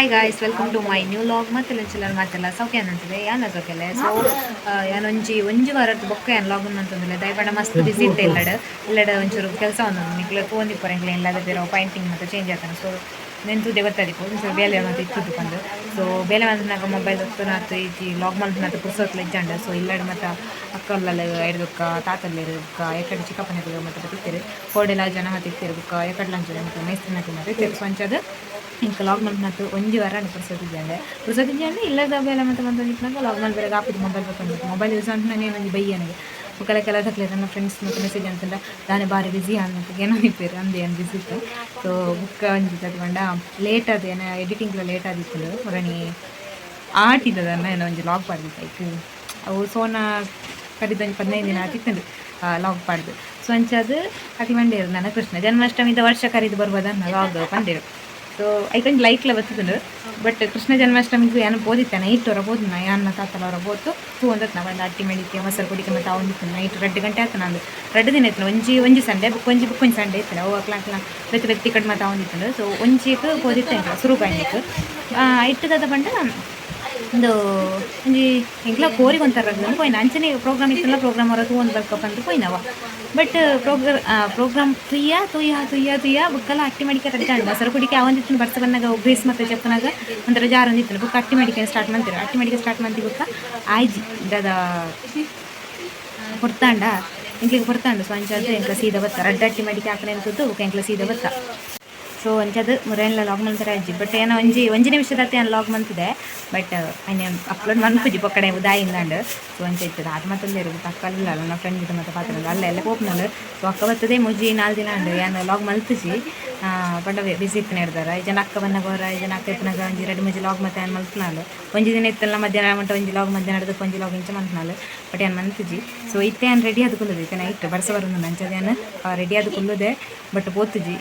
Hi guys welcome to my new vlog ಮತ್ತೆ ಲಂಚಲರ್ ಮಾತೆಲ್ಲ, ಸೌಖ್ಯ ಅನ್ನಂತಿದೆ ಯಾನ ಸೌಖ್ಯಲೆ ಸೊ ಯಾನೊಂಜಿ ಒಂಜಿ ವಾರದ್ದು ಬೊಕ್ಕ ಏನು ಲಾಗ್ ಅಂತಂದ್ರೆ ದಯಪಂಡ ಮಸ್ತ್ ಬಿಸಿ ಇತ್ತೆ ಇಲ್ಲಡ ಇಲ್ಲಡ ಒಂಚೂರು ಕೆಲಸ ಒಂದು ನಿಕ್ಲ ಫೋನ್ ಇಪ್ಪರ ಎಂಕ್ಲ ಇಲ್ಲದ ಪೈಂಟಿಂಗ್ ಮತ್ತು ಚೇಂಜ್ ಆಗ್ತಾನೆ. ಸೊ ನೆನ್ಸುದೇ ಗೊತ್ತಾದಿಪ್ಪು ಸೊ ಬೇಲೆ ಮಾತ್ರ ಇತ್ತು ಕಂಡು ಸೊ ಬೇಲೆ ಮಾತ್ರ ಮೊಬೈಲ್ ಹೊತ್ತು ಈ ಲಾಗ್ ಮಾಡ್ತು ನಾತ ಪುರ್ಸೊತ್ತು ಇಜ್ಜಂಡ. ಸೊ ಇಲ್ಲಾಡಿ ಮತ್ತು ಅಕ್ಕಲ್ಲ ಎಡ್ದಕ್ಕ ತಾತಲ್ಲಿ ಇರ್ಬೇಕ, ಎಕಡೆ ಚಿಕ್ಕಪ್ಪನ ಇರ್ಬೇಕು ಮತ್ತು ಬರ್ತಿರ್ತೀರಿ ಕೋಡೆಲ್ಲ ಜನ ಮತ್ತೆ ಇರ್ಬೇಕ ಎಕಡೆ ಲಂಚ ಮತ್ತು ಮೈಸೂರು ನಾಟಿ ಮತ್ತೆ ತಿರ್ಸು ಅಂಚದು ಹಿಂಗೆ ಲಾಗ್ ಮಾಡ್ತು ಒಂದು ವಾರ ಪುರ್ಸೊತ್ತಿದ್ದೆ ಪುರ್ಸೊತ್ತಿದ್ದೆ ಇಲ್ಲದ ಬೇಲೆ ಮತ್ತೆ ಬಂದು ನಿಂತಾಗ ಲಾಗ್ ಮಾಡಿ ಬೇರೆ ಆಪಿದ ಮೊಬೈಲ್ ಬರ್ಕೊಂಡು ಮೊಬೈಲ್ ಯೂಸ್ ಅಂತ ನಾನು ಒಂದು ಬೈ ನನಗೆ. ಒಕ್ಕಲ ಕೆಲ ತಕ್ಕಲೆ ನನ್ನ ಫ್ರೆಂಡ್ಸ್ ಮತ್ತು ಮೆಸೇಜ್ ಅಂತಂದ ನಾನು ಬಾರಿ ಬಿಸಿ ಅನ್ನೋದು ಏನೋ ನಿಂತಿರು ಅಂದೆ ಏನು ಬಿಸಿ ಇತ್ತು? ಸೊ ಬುಕ್ಕ ಒಂಜಿ ತಗೊಂಡ ಲೇಟ್ ಅದು ಏನೋ ಎಡಿಟಿಂಗ್ಲ ಲೇಟ್ ಆದಿತ್ತು ಹೊರಣಿ ಆಟಿದ್ದದನ್ನು ಏನೋ ಒಂಜಿ ಲಾಗ್ ಪಾಡ್ದಿತ್ತು ಅವು ಸೋನ ಕರಿದ ಒಂಜಿ ಪದಿನೈದು ದಿನ ಆತಿತ್ತಂದು ಲಾಗ್ ಪಾಡ್ದು ಸೊ ಅಂಚದು ಅತಿ ಮಂಡೇರು ನನ್ನ ಕೃಷ್ಣ ಜನ್ಮಾಷ್ಟಮಿದ ವರ್ಷ ಕರಿದು ಬರ್ಬೋದನ್ನ ಲಾಗ್ ಪಂಡೇರು ಸೊ ಐಕಂಡ್ ಲೈಟ್ಲ ಬರ್ತದ ಬಟ್ ಕೃಷ್ಣ ಜನ್ಮಾಷ್ಟಮಿಗೂ ಏನು ಬೋದಿತ್ತೆ ನೈಟ್ ಹೊರಬೋದು ನಾ ಯಾನ ತಾತಲ್ಲ ಹೊರಬೋದು ಹೂ ಅಂದತ್ ನಾವು ಒಂದು ಅಟ್ಟಿ ಮೆಳಿಕೆ ಮೊಸರು ಕುಡಿಕೆ ಮತ್ತು ಅವನಿತ್ತು ನೈಟ್ ರೆಡ್ ಗಂಟೆ ಆಯ್ತು ನಂದು ರೆಡ್ ದಿನ ಇತ್ತು ಒಂಜಿ ಒಂಜಿ ಸಂಡೆ ಬುಕ್ ಒಂಜಿ ಬುಕ್ ಒಂಜಿ ಸಂಡೆ ಇತ್ತು ಅವು ಅಕ್ಲ ಅಕ್ಲ ವ್ಯಕ್ತಿ ವ್ಯಕ್ತಿ ಕಡೆ ಮತ್ತು ಅವನಿತ್ತು ಸೊ ಒಂಜಿಗೆ ಬೋದಿತ್ತು ಸುರು ಕಾಯ್ನಿತ್ತು ಇಟ್ಟದ ಬಂಡ ಒಂದು ಒಂಜಿ ಎಂಕ್ಲ ಕೋರಿಗೆ ಒಂಥರ ಪೋಯ್ನ ಅಂಚನೆ ಪ್ರೋಗ್ರಾಮ್ ಇತ್ತಲ್ಲ ಪ್ರೋಗ್ರಾಮ್ ಹೊರ ಒಂದು ಬರ್ಕಪ್ಪ ಅಂತ ಪೋಯ್ನವ ಬಟ್ ಪ್ರೋಗ್ರ ಪ್ರೋಗ್ರಾಮ್ ತುಯ್ಯ ತುಯ್ಯ ತುಯ್ಯ ತುಯ್ಯ, ಬುಕ್ಕಲ್ಲ ಅಟ್ಟಿ ಮಾಡಿಕೆ ತಡ್ಕಂಡು ಬಸರು ಕುಡಿಕೆ ಅವಂದಿತ್ತು ಬರ್ಸ ಬಂದಾಗ ಗ್ರೀಸ್ ಮತ್ತೆ ಚಪ್ಪನಾಗ ಒಂಥರ ಜಾರ್ ಒಂದಿತ್ತು ಬುಕ್ ಅಟ್ಟಿ ಮಾಡಿಕೆ ಸ್ಟಾರ್ಟ್ ಮಾಡ್ತೀರ? ಅಟ್ಟಿ ಮಾಡಿಕೆ ಸ್ಟಾರ್ಟ್ ಮಾಡ್ತಿ ಬುಕ್ಕ. ಆಯ್ಜಿ ದದ ಹೊರ್ತಾಂಡ ಎಂಕ್ಲಿಗೆ ಬರ್ತಾಂಡು ಸೊ ಅಂಚಾದ ಎಂಕ್ಲ ಸೀದ ಬತ್ತ? ರಡ್ಡ ಅಟ್ಟಿ ಮಾಡಿಕೆ ಹಾಕಣೆ ಅಂತದ್ದು ಬುಕ್ಕ ಎಂಕ್ಲ ಸೀದ ಬತ್ತ? ಸೊ ಒಂಚದು ಮುರೇನ್ಲ ಲಾಗ್ ಮಂತರ ಅಜ್ಜಿ ಬಟ್ ಏನೋ ಒಂಜಿ ಒಂಜಿ ನಿಮಿಷದ ಏನು ಲಾಗ್ ಮಂತಿದೆ ಬಟ್ ಐನೆ ಅಪ್ಲೋಡ್ ಮನ್ಪುಜಿ ಪೊಕ್ಕಡೆ ಉದಾಯಿಂದಂಡು ಸೊ ಅಂಚ ಇರ್ತದೆ. ಅದು ಮತ್ತೊಂದೇ ಇರೋದು. ಅಕ್ಕಲ್ಲ ನನ್ನ ಫ್ರೆಂಡ್ ಜೊತೆ ಮತ್ತೆ ಪಾತ್ರ ಅಲ್ಲ ಎಲ್ಲ ಹೋಗ್ನಲ್ಲ ಸೊ ಅಕ್ಕ ಬರ್ತದೆ ಮುಜಿ ನಾಲ್ ದಿನ ಅಂಡು ಏನು ಲಾಗ್ ಮಲ್ತಿಸಿ ಪಂಡ ಬಿಸಿ ಇರ್ತಾರೆ. ಈ ಜನ ಅಕ್ಕ ಹೊರ ಈ ಜನ ಅಕ್ಕ ಇತ್ತನಾಗ ಒಂಜಿ ಎರಡು ಮಂಜಿ ಲಾಗ್ ಮತ್ತೆ ಏನು ಮಲ್ತ್ನಾಳು ಒಂಜಿ ದಿನ ಇತ್ತಲ್ಲ ಮಧ್ಯಾಹ್ನ ಮಟ್ಟ ಒಂಜಿ ಲಾಗ್ ಮಧ್ಯಾಹ್ನ ಹಿಡ್ದಕ್ಕೆ ಒಂಜಿ ಲಾಗ್ ಇಂಚ ಮಂತ್ನಾಳು. ಬಟ್ ಏನು ಮಂತಿಜಿ ಸೊ ಇತ್ತೆ ಏನು ರೆಡಿ ಅದು ಕುಲ್ಲದೆ, ಇತ್ತೆ ನೈಟ್ ಬರ್ಸ ನಂಚದೇನು ರೆಡಿ ಅದು ಕುಲ್ಲುದೆ. ಬಟ್ ಪೋತುಜಿ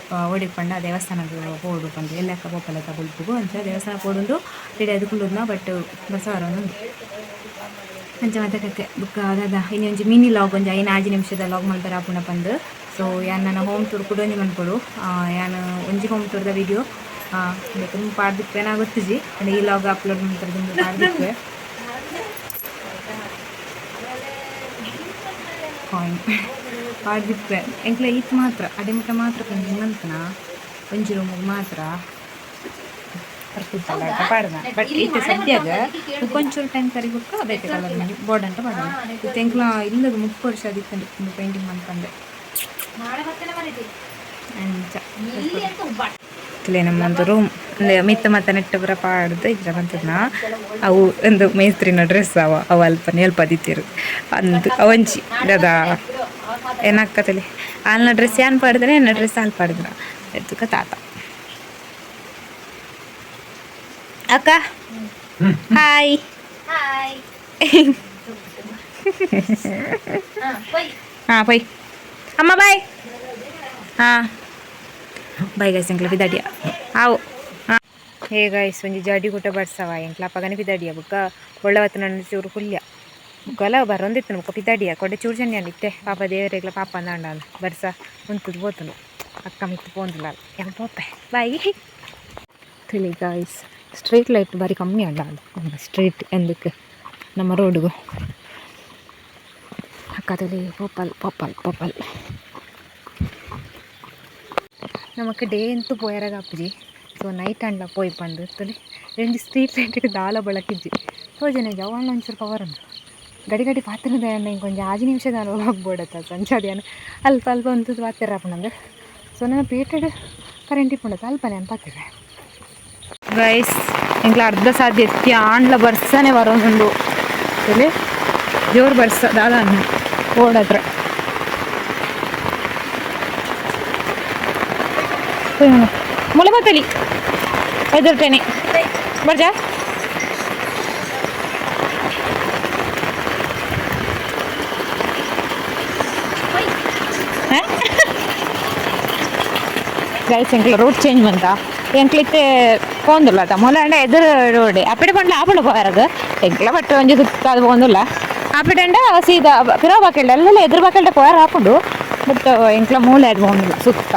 ದೇವಸ್ಥಾನ ದೇವಸ್ಥಾನಕ್ಕೆ ಹೋಡು ಎಲ್ಲ ಅಕ್ಕ ಪೋಪಲ್ಲ ತಗೊಳ್ಬೇಕು ಅಂಚ ದೇವಸ್ಥಾನ ಹೋಡುಂಡು ರೆಡಿ ಅದು ಕುಲ್ಲದ್ನ, ಬಟ್ ಬರ್ಸ ಬರೋದು ಅಂಚ ಮತ್ತೆ ಕತೆ ಬುಕ್ ಅದಾದ, ಇನ್ನೊಂಜಿ ಮಿನಿ ಲಾಗ್ ಒಂಜಿ ಐದು ಆಜಿ ನಿಮಿಷದ ಲಾಗ್ ಮಾಡ್ತಾರೆ ಆಪುಣ ಬಂದು ಸೊ ಯಾನ್ ನನ್ನ ಹೋಮ್ ಟೂರ್ ಕೂಡ ಒಂಜಿ ಮನ್ಕೊಡು ಯಾನ್ ಒಂಜಿ ಹೋಮ್ ಟೂರ್ದ ವಿಡಿಯೋ ತುಂಬ ಪಾಡ್ದಿಪ್ಪೆ ನಾ ಗೊತ್ತಿಜಿ ಅಂದ್ರೆ ಈ ಲಾಗ್ ಅಪ್ಲೋಡ್ ಮಾಡ್ತಾರೆ ತುಂಬ ಪಾಡ್ದಿಪ್ಪೆ ಕಾಯಿನ್ ಪಾಡ್ದಿಪ್ಪೆ ಎಂಕ್ಲ ಈತ್ ಮಾತ್ರ ಮಟ್ಟ ಮಾತ್ರ ಮಂತನ ಒಂಜಿ ರೂಮಿಗೆ ಮಾತ್ರ. ಬರ್ತಿತ್ತಲ್ಲ ಪಾಡ್ದ. ಬಟ್ ಇತ್ತೆ ಸದ್ಯಾಗ ಟೈಮ್ ಕರಿಬೇಕು ಅದೈತೆ ಕಲರ್ ಮಾಡಿ ಬೋರ್ಡ್ ಅಂತ ಪಾಡ್ದ. ಇತ್ತೆ ಎಂಕ್ಲ ಇಲ್ಲದ ಮುಪ್ಪು ವರ್ಷ ಅದಿತ್ತು ಪೇಂಟಿಂಗ್ ಮಾಡ್ಕೊಂಡೆ. ಇಲ್ಲೇ ನಮ್ಮೊಂದು ರೂಮ್ ಅಂದ್ರೆ ಮಿತ್ತ ಮತ್ತೆ ನೆಟ್ಟ ಬರ ಪಾಡ್ದು ಇದ್ರ ಬಂತದ್ನ ಅವು ಒಂದು ಮೇಸ್ತ್ರಿನ ಡ್ರೆಸ್ ಅವ ಅವ ಅಲ್ಪ ನೆಲ್ಪ ದಿತ್ತಿರು ಅಂದು ಅವಂಚಿ ಅದ ಏನಾಕತಲಿ ಅಲ್ನ ಡ್ರೆಸ್ ಏನ್ ಪಾಡಿದ್ರೆ ಎನ್ನ ಡ್ರೆಸ್ ಅಲ್ಲಿ ಪಾಡಿದ್ರ ಎದ್ದುಕ ತಾತ ಅಕ್ಕ ಹಾಯ್ ಹಾಂ ಪೈ ಅಮ್ಮ ಬಾಯ್ ಹಾಂ ಬಾಯ್ ಗೈಸ್ ಎಂಕ್ಲ ಬಿದಾಡಿಯ ಆವು ಹಾಂ ಹೇ ಗೈಸ್ ಒಂಜಿ ಜಡಿ ಗುಟ ಬಡ್ಸವ ಎಂಕ್ಲ ಪಗನೆ ಬಿದಾಡಿಯ ಬುಕ್ಕ ಒಳ್ಳೆವತ್ತು ನನ್ನ ಚೂರು ಕುಲ್ಯ ಬುಕ್ಕಲ್ಲ ಬರೊಂದಿತ್ತು ಬುಕ್ಕ ಪಿದಾಡಿಯ ಕೊಡೆ ಚೂರು ಚಂಡಿ ಅಂದಿತ್ತೆ ಪಾಪ ದೇವರೇಗ್ಲ ಪಾಪ ಅಂದ ಬರ್ಸ ಉಂತುದು ಹೋತನು ಅಕ್ಕ ಮಿತ್ತು ಪೋಂದಿಲ್ಲ ಏನು ಪೋಪೆ ಬಾಯ್ ತಿಳಿ ಗಾಯ್ಸ್ ಸ್ಟ್ರೀಟ್ ಲೈಟ್ ಬಾರಿ ಕಮ್ಮಿ ಅಲ್ಲ ಅದು ಸ್ಟ್ರೀಟ್ ಎಂದಕ್ಕೆ ನಮ್ಮ ರೋಡ್ಗೂ ಪಕ್ಕದಲ್ಲಿ ಪೋಪಲ್ ಪೋಪಲ್ ಪೋಪಲ್. நமக்கு டே வந்து போயரகாப்புஜி ஸோ நைட் அண்டில் போய் பண்ணுறது ரெண்டு ஸ்ட்ரீட் ಸ್ಟ್ರೀಟ್ தால பழக்கிச்சு ஸோ ஜன ஜவான் ஒன்று ಸ್ವಲ್ಪ வரும் ಗಡಿ ಗಡಿ ಪಾತ್ರನದ ಹಿಂಗೆ ಕೊಂಚ ಆಜು ನಿಮಿಷದ ಹೋಗ್ಬೋಡತ್ತ ಸಂಚಾದಿಯನ್ನು ಅಲ್ಪ ಅಲ್ಪ ಒಂದು ಪಾತ್ರ ಹಾಕೊಂಡಂದ್ರೆ ಸೊ ನಾನು ಪೇಟೆಡ್ ಕರೆಂಟ್ ಇಪ್ಪುಂಡತ್ತ ಅಲ್ಪನೆ ಅಂತ ಹಾಕಿದೆ ಗೈಸ್ ಅರ್ಧ ಸಾಧ್ಯ ಎತ್ತಿ ಆಂಡ್ಲ ಬರ್ಸನೆ ಬರೋದು ಜೋರು ಬರ್ಸ ದಾದ ಅನ್ನ ಮುಳೆ ಬತ್ತಲಿ ಎದುರ್ತೇನೆ ಬರ್ಜಾ ಗೈಸ್ ಎಂಕ್ಲ ರೂಟ್ ಚೇಂಜ್ ಮಂತ ಎಂಕ್ಲಿತ್ತೆ ಪೋಂದುಲ್ಲ ಮೊಲ ಅಂಡ ಎದುರು ರೋಡ್ ಅಪ್ಪಡೆ ಪಂಡ್ಲ ಆಪಡ ಹೋಯರಗ ಎಂಕ್ಲ ಬಟ್ ಒಂಜಿ ಸುತ್ತ ಅದು ಸೀದ ಸೀದಾ ಪಿರೋ ಬಾಕೆಲ್ಡ ಅಲ್ಲೆಲ್ಲ ಎದುರು ಬಾಕೆಲ್ಡ ಪೋಯರ್ ಹಾಕೊಂಡು ಬಟ್ ಎಂಕ್ಲ ಮೂಲೆ ಪೋಂದುಲ್ಲ ಸುತ್ತ.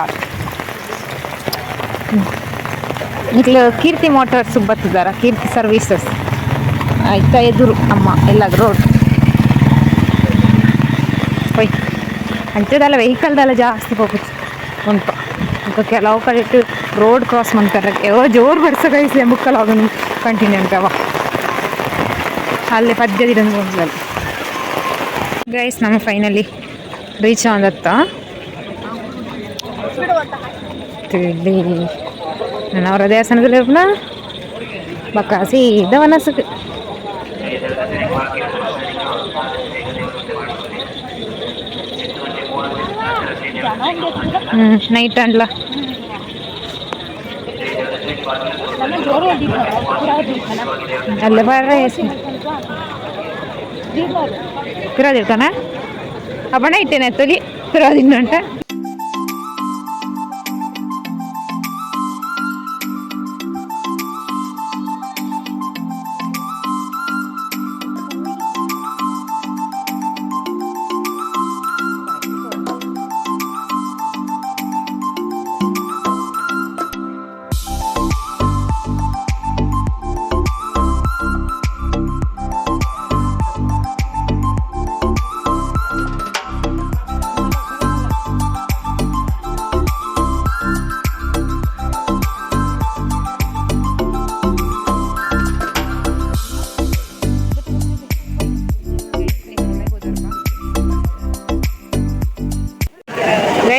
ಇಂಕ್ಲ ಕೀರ್ತಿ ಮೋಟರ್ಸ್ ಬತ್ತಿದಾರ, ಕೀರ್ತಿ ಸರ್ವೀಸಸ್. ಆಯ್ತಾ, ಎದುರು, ಅಮ್ಮ, ಎಲ್ಲಾದ್ರು ರೋಡ್. ಹೋಯ್ ವೆಹಿಕಲ್ ವೆಹಿಕಲ್ದೆಲ್ಲ ಜಾಸ್ತಿ ಹೋಗುತ್ತೆ ಉಂಟು ಇಟ್ಟು ರೋಡ್ ಕ್ರಾಸ್ ಮಾಡ್ತಾರೆ. ಯಾವ ಜೋರು ಬರ್ಸ ಕೈಸಿ ಮುಕ್ಕಲ್ ಹೋಗೋಣ ಕಂಟಿನ್ಯೂ ಅಂತವ ಅಲ್ಲಿ ಪದ್ಯದಿರಂದು ಗೈಸ್ ನಮ್ಮ ಫೈನಲಿ ರೀಚ್ ಆದತ್ತ ತಿಳಿ ನಾನು ಅವರ ದೇವಸ್ಥಾನದಲ್ಲಿ ಹೋಗ್ನ ಬಕ್ಕ ಸೀದಾ ವನಸಕ್ಕೆ ಹ್ಞೂ ನೈಟ್ ಅಂಡ್ಲ ಅಲ್ಲ ಬರ್ರೆ ఇక్కడ తిడతానా అప్పుడు ఇట్టేనా తొలి తర్వాత తిన్నంట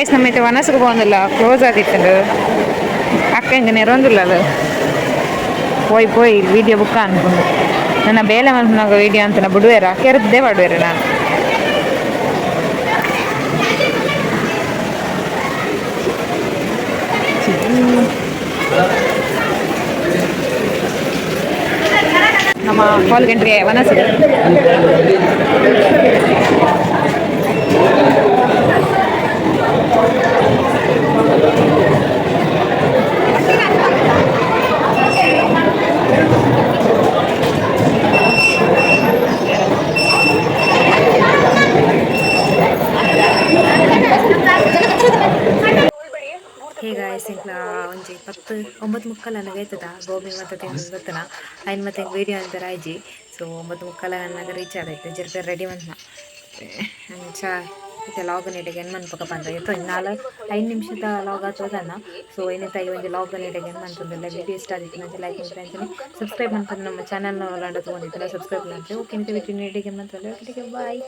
ಗೈಸ್ ನಮ್ಮೈತೆ ವನಸ್ಗೆ ಬಂದಿಲ್ಲ ಕ್ಲೋಸ್ ಆಗಿತ್ತಲ್ಲ ಅಕ್ಕ ಹಿಂಗೆ ನೆರೊಂದಿಲ್ಲ ಅದು ಹೋಯ್ ಪೋಯ್ ವೀಡಿಯೋ ಬುಕ್ಕ ಅನ್ಕೊಂಡು ನನ್ನ ಬೇಲೆ ಮನಸ್ಸಿನಾಗ ವೀಡಿಯೋ ಅಂತ ನಾ ಬಿಡುವೇರ ಕೆರದ್ದೇ ಮಾಡುವೇರ ನಾನು ನಮ್ಮ ಕಾಲ್ ಗಂಟೆಗೆ ವನಸ್ ಸಿಂಕ್ಲ ಒಂಜಿ ಪತ್ತು ಒಂಬತ್ತು ಮುಕ್ಕಲ ನನಗೆ ಗೋಬಿ ಮತ್ತು ತಿಂದು ಗೊತ್ತನ? ಐನ್ ಮತ್ತೆ ವೀಡಿಯೋ ಅಂತಾರೆ ಆಯ್ಜಿ ಸೊ ಒಂಬತ್ತು ಮುಕ್ಕಲ ನನಗೆ ರೀಚ್ ಆದೈತೆ. ಜರ್ಪೆ ರೆಡಿ ಮಂತ್ನ ಚಾ. ಮತ್ತೆ ಲಾಗ್ ಇಡಗೆ ಏನು ಮನ್ಪಕ ಬಂದ. ಇತ್ತು ನಾಳೆ ಐದು ನಿಮಿಷದ ಲಾಗ್ ಆಗ್ತದನ್ನ ಸೊ ಏನಿತ್ತು ಈ ಒಂದು ಲಾಗ್ ಇಡಗೆ ಏನು ಮನ್ತಂದಿಲ್ಲ ವಿಡಿಯೋ ಇಷ್ಟ ಆದಿತ್ತು ನಂಗೆ ಲೈಕ್ ಮಾಡ್ತಾ ಅಂತೀನಿ. ಸಬ್ಸ್ಕ್ರೈಬ್ ಮಾಡ್ಕೊಂಡು ನಮ್ಮ ಚಾನಲ್ನ ಹೊರಡ ತೊಗೊಂಡಿದ್ದಿಲ್ಲ ಸಬ್ಸ್ಕ್ರೈಬ್ ಮಾಡ್ತೀವಿ ಓಕೆ ನಿಂತು ವಿಡಿಯೋ ಏನು ಮಾಡ್ತಾರೆ ಬಾಯ್